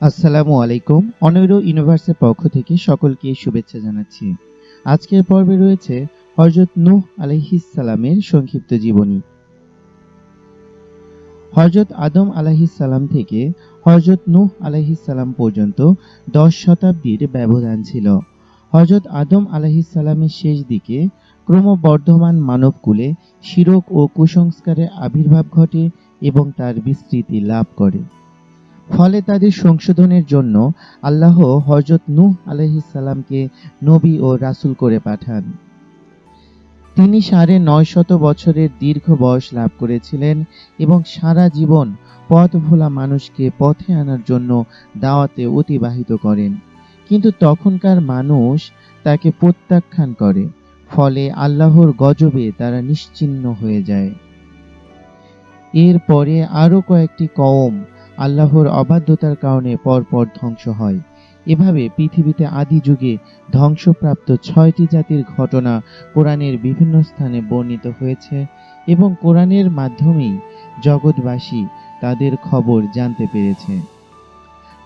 আসসালামু আলাইকুম। অনৈর ইউনিভার্সের পক্ষ থেকে সকলকে শুভেচ্ছা জানাচ্ছি। আজকের পর্বে রয়েছে হজরত নূহ আলাইহিস সালামের সংক্ষিপ্ত জীবনী। হজরত আদম সালাম থেকে হজরত নূহ সালাম পর্যন্ত দশ শতাব্দীর ব্যবধান ছিল। হজরত আদম আলাইহিস সালামের শেষ দিকে ক্রমবর্ধমান মানবকুলে শিরক ও কুসংস্কারের আবির্ভাব ঘটে এবং তার বিস্তৃতি লাভ করে। ফলে তাদের সংশোধনের জন্য আল্লাহ হজরত নূহ আলাইহিস নবী ও রাসূল করে পাঠান। তিনি সাড়ে নয় শত বছরের দীর্ঘ বয়স লাভ করেছিলেন এবং সারা জীবন পথ ভোলা মানুষকে পথে আনার জন্য দাওয়াতে অতিবাহিত করেন। কিন্তু তখনকার মানুষ তাকে প্রত্যাখ্যান করে, ফলে আল্লাহর গজবে তারা নিশ্চিহ্ন হয়ে যায়। এরপরে আরও কয়েকটি কওম আল্লাহর অবাধ্যতার কারণে পরপর ধ্বংস হয়। এভাবে পৃথিবীতে আদি যুগে ধ্বংসপ্রাপ্ত ছয়টি জাতির ঘটনা কোরআনের বিভিন্ন স্থানে বর্ণিত হয়েছে এবং কোরআনের মাধ্যমেই জগৎবাসী তাদের খবর জানতে পেরেছে।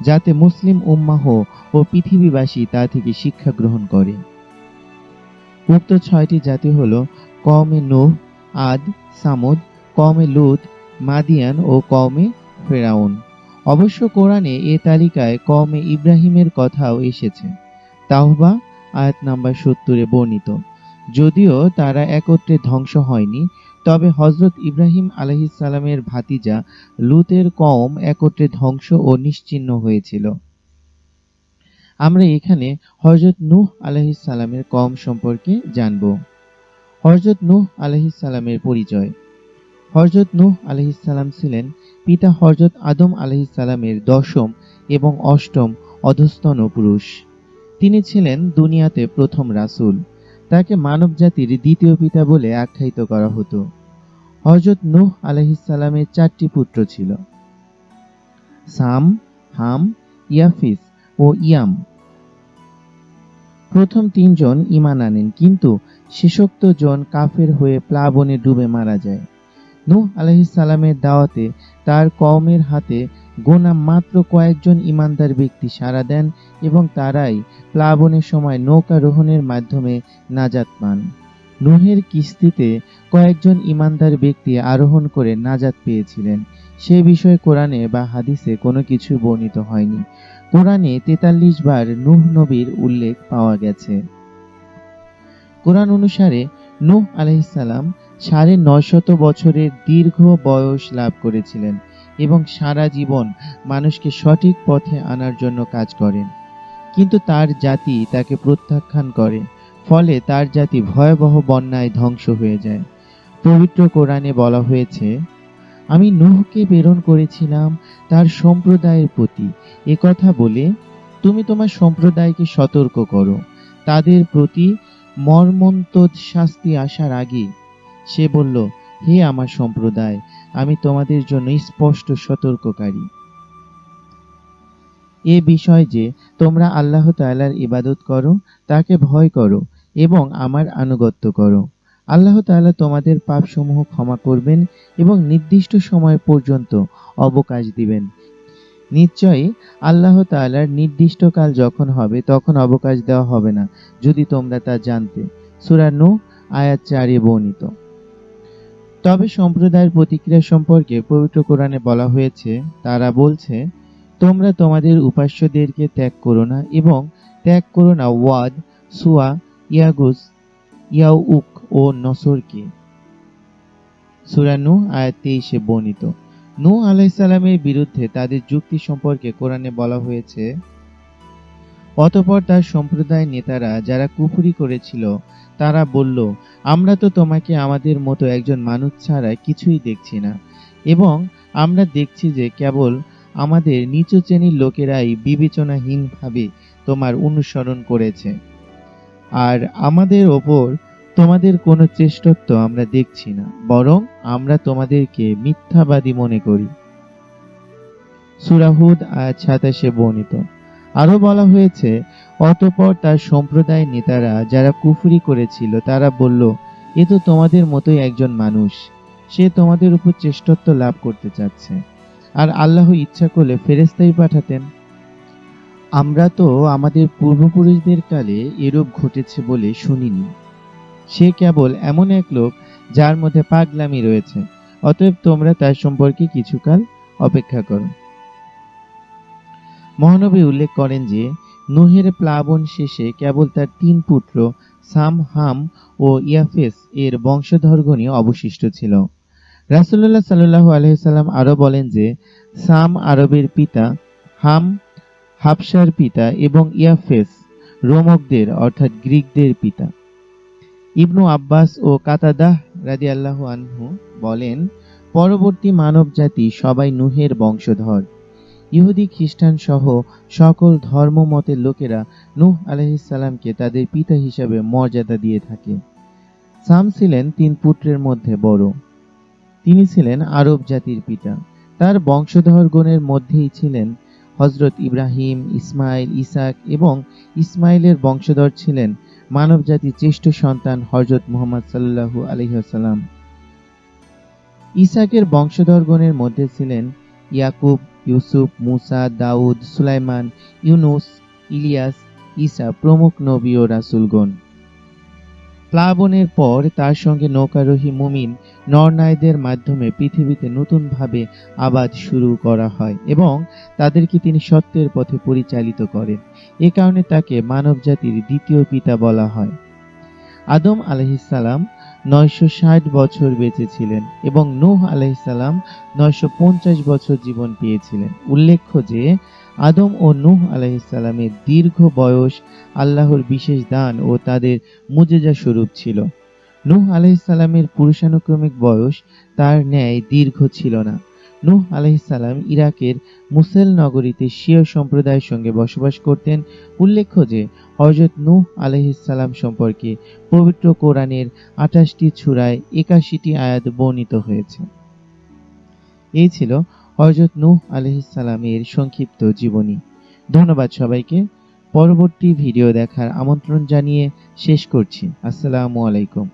যাতে মুসলিম উম্মাহ ও পৃথিবীবাসী তা থেকে শিক্ষা গ্রহণ করে। উক্ত ছয়টি জাতি হল কওমে নূহ, আদ, সামুদ, কওমে লুত, মাদিয়ান ও কওমে ফেরাউন। অবশ্য কোরআনে এ তালিকায় কওমে ইব্রাহিমের কথাও এসেছে। তাওবা, আয়াত নাম্বার সত্তরে বর্ণিত, যদিও তারা একত্রে ধ্বংস হয়নি, তবে হজরত ইব্রাহিম আলহিসাল্লামের ভাতিজা লুতের কম একত্রে ধ্বংস ও নিশ্চিহ্ন হয়েছিল। আমরা এখানে হজরত নূহ আলহিসাল্লামের কম সম্পর্কে জানব। হজরত নূহ আলহিসাল্লামের পরিচয়। হজরত নূহ আলহিসাল্লাম ছিলেন পিতা হজরত আদম আলহিসাল্লামের দশম এবং অষ্টম অধস্তন পুরুষ। তিনি ছিলেন দুনিয়াতে প্রথম রাসূল। তাকে মানবজাতির দ্বিতীয় পিতা বলে আখ্যায়িত করা হতো। হজরত নূহ আলহিসাল্লামের চারটি পুত্র ছিল। সাম, হাম, ইয়াফিস ও ইয়াম। প্রথম তিনজন ইমান আনেন, কিন্তু শেষোক্ত জন কাফের হয়ে প্লাবনে ডুবে মারা যায়। নূহ আলাইহিসসালামের দাওয়াতে তার কওমের হাতে গোনা মাত্র কয়েকজন ইমানদার ব্যক্তি সাড়া দেন এবং তারাই প্লাবনের সময় নৌকারোহণের মাধ্যমে নাজাত পান। নুহের কিস্তিতে কয়েকজন ইমানদার ব্যক্তি আরোহণ করে নাজাত পেয়েছিলেন। সে বিষয়ে কোরআনে বা হাদিসে কোনো কিছু বর্ণিত হয়নি। কোরআনে তেতাল্লিশ বার নুহ নবীর উল্লেখ পাওয়া গেছে। কোরআন অনুসারে নূহ আলাইহিসসালাম সাড়ে নয়শত বছরের দীর্ঘ বয়স লাভ করেছিলেন এবং সারা জীবন মানুষকে সঠিক পথে আনার জন্য কাজ করেন। কিন্তু তার জাতি তাকে প্রত্যাখ্যান করে, ফলে তার জাতি ভয়াবহ বন্যায় ধ্বংস হয়ে যায়। পবিত্র কোরআনে বলা হয়েছে, আমি নুহকে প্রেরণ করেছিলাম তার সম্প্রদায়ের প্রতি। কথা বলে, তুমি তোমার সম্প্রদায়কে সতর্ক করো। তাদের প্রতি মর্মন্তদ শাস্তি আসার আগে সে বলল, হে আমার সম্প্রদায়, আমি তোমাদের জন্য স্পষ্ট সতর্ককারী। এ বিষয় যে তোমরা আল্লাহ তাআলার ইবাদত করো, তাকে ভয় করো এবং আমার আনুগত্য করো। আল্লাহ তাআলা তোমাদের পাপসমূহ ক্ষমা করবেন এবং নির্দিষ্ট সময় পর্যন্ত অবকাশ দিবেন। নিশ্চয়ই আল্লাহ তাআলার নির্দিষ্ট কাল যখন হবে, তখন অবকাশ দেওয়া হবে না, যদি তোমরা তা জানতে। সূরা নূহ, আয়াত চারে বর্ণিত। তবে সম্প্রদায়ের প্রতিক্রিয়া সম্পর্কে পবিত্র কোরআনে বলা হয়েছে, তারা বলছে, তোমরা তোমাদের উপাস্যদেরকে ত্যাগ করো না এবং ত্যাগ করো না ওয়াদ সুয়া ইয়াগুস ইয়াউক ও নসরকে সূরা নূহ, আয়াত তেইশে বর্ণিত। নূহ আলাইসাল্লামের বিরুদ্ধে তাদের যুক্তি সম্পর্কে কোরআনে বলা হয়েছে অতপর তার সম্প্রদায় নেতারা যারা কুফুরি করেছিল, তারা বলল, আমরা তো তোমাকে আমাদের মতো একজন মানুষ ছাড়া কিছুই দেখছি না। এবং আমরা দেখছি যে কেবল আমাদের নিচু শ্রেণির লোকেরাই বিবেচনাহীনভাবে তোমার অনুসরণ করেছে। আর আমাদের ওপর তোমাদের কোনো চেষ্টত্ব আমরা দেখছি না, বরং আমরা তোমাদেরকে মিথ্যাবাদী মনে করি। সুরাহুদ আয়াত সাতাশে বর্ণিত। আরও বলা হয়েছে, অতঃপর তার সম্প্রদায়ের নেতারা যারা কুফরি করেছিল, তারা বলল, এ তো তোমাদের মতোই একজন মানুষ। সে তোমাদের উপর চেষ্টত্ব লাভ করতে চাচ্ছে। আর আল্লাহ ইচ্ছা করলে ফেরেস্তাই পাঠাতেন। আমরা তো আমাদের পূর্বপুরুষদের কালে এরূপ ঘটেছে বলে শুনিনি। সে কেবল এমন এক লোক যার মধ্যে পাগলামি রয়েছে। অতএব তোমরা তার সম্পর্কে কিছুকাল অপেক্ষা করো। মহানবী উল্লেখ করেন যে, নুহের প্লাবন শেষে কেবল তার তিন পুত্র সাম হাম ও ইয়াফেস এর বংশধরগণই অবশিষ্ট ছিল। রাসুল্লাহ সাল্লাহ আলহিসাল্লাম আরও বলেন যে, সাম আরবের পিতা, হাম হাবসার পিতা এবং ইয়াফেস রোমকদের অর্থাৎ গ্রিকদের পিতা। ইবনু আব্বাস ও কাতাদাহ রাজি আল্লাহ আনহু বলেন, পরবর্তী মানব জাতি সবাই নুহের বংশধর। ইহুদি, খ্রিস্টান সহ সকল ধর্মমতের লোকেরা নূহ আলহিসাল্লামকে তাদের পিতা হিসাবে মর্যাদা দিয়ে থাকে। সাম ছিলেন তিন পুত্রের মধ্যে বড়। তিনি ছিলেন আরব জাতির পিতা। তার বংশধরগণের মধ্যেই ছিলেন হজরত ইব্রাহিম, ইসমাইল, ইসাক এবং ইসমাইলের বংশধর ছিলেন মানবজাতির জ্যেষ্ঠ সন্তান হজরত মোহাম্মদ সাল্লাল্লাহু আলহিহাসাল্লাম ইসাকের বংশধরগণের মধ্যে ছিলেন ইয়াকুব ইউসুফ, মুসা, দাউদ, সুলাইমান, ইউনুস, ইলিয়াস, ঈসা প্রমুখ নবী ও রাসূলগণ। প্লাবনের পর তার সঙ্গে নৌকারোহী মুমিন নরনায়দের মাধ্যমে পৃথিবীতে নতুনভাবে আবাদ শুরু করা হয় এবং তাদেরকে তিনি সত্যের পথে পরিচালিত করেন। এ কারণে তাকে মানবজাতির দ্বিতীয় পিতা বলা হয়। আদম আলহিসাল্লাম নয়শো ষাট বছর বেঁচে ছিলেন এবং নূহ আলহিসাল্লাম নয়শো বছর জীবন পেয়েছিলেন। উল্লেখ্য যে, আদম ও নূহ আলহিসাল্লামের দীর্ঘ বয়স আল্লাহর বিশেষ দান ও তাদের মুজেজা স্বরূপ ছিল। নূহ আলহিসাল্লামের পুরুষানুক্রমিক বয়স তার ন্যায় দীর্ঘ ছিল না। নূহ আলহিসাল্লাম ইরাকের মুসেল নগরীতে শিয় সম্প্রদায়ের সঙ্গে বসবাস করতেন। উল্লেখ্য যে হজরত নূহ আলহিসাল্লাম সম্পর্কে পবিত্র কোরআনের আঠাশটি ছুরায় একাশিটি আয়াত বর্ণিত হয়েছে। এই ছিল হজরত নূহ আলহিসাল্লামের সংক্ষিপ্ত জীবনী। ধন্যবাদ সবাইকে। পরবর্তী ভিডিও দেখার আমন্ত্রণ জানিয়ে শেষ করছি। আসসালামু আলাইকুম।